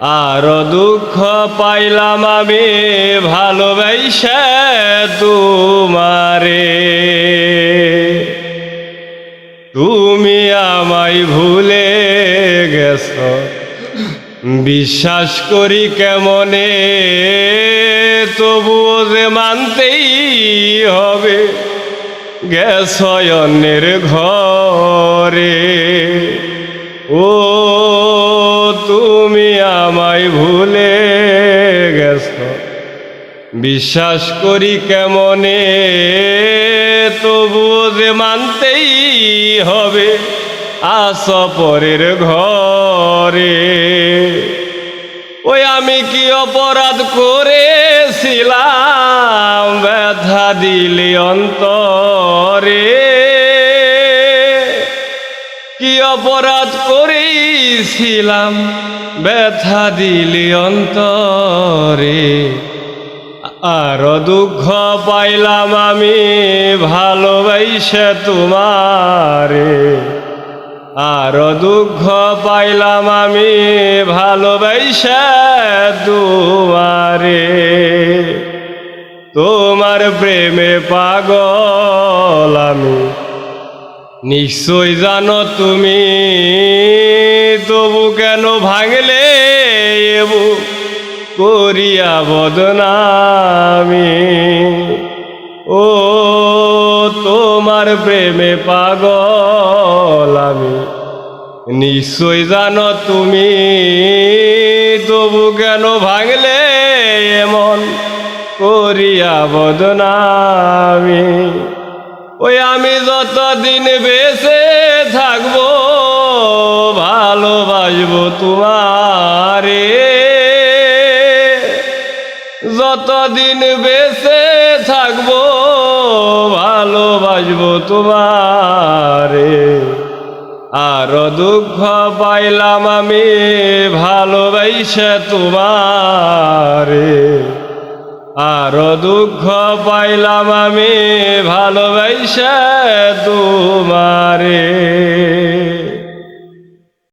আর দুঃখ পাইলাম আমি ভালোবাসে তোমারে। তুমি আমায় ভুলে গেছ, বিশ্বাস করি কেমনে, তবুও যে মানতেই হবে, গেছ অন্যের ঘরে। ও বিশ্বাস করি কেমনে? তবুও যে মানতেই হবে আস পরের ঘরে। ওই আমি কি অপরাধ করেছিলাম? ব্যথা দিলি অন্তরে। কি অপরাধ করেছিলাম? ব্যথা দিলি অন্তরে। আর দুঃখ পাইলাম আমি ভালোবাসে তোমারে। আর দুঃখ পাইলাম আমি ভালোবাসে তোমারে। তোমার প্রেমে পাগল আমি। নিশ্চয় জানো তুমি করিয়া বদনামি। ও তোমার প্রেমে পাগল আমি। নিশ্চয় জানো তুমি, তবু কেন ভাঙলে এমন করিয়া বদনামি? ওই আমি যতদিন বেঁচে যতদিন বেঁচে থাকব, ভালোবাসবো তোমারে। আর দুঃখ পাইলাম আমি, ভালোবাসে তোমারে। আর দুঃখ পাইলাম আমি, ভালোবাসে তোমারে।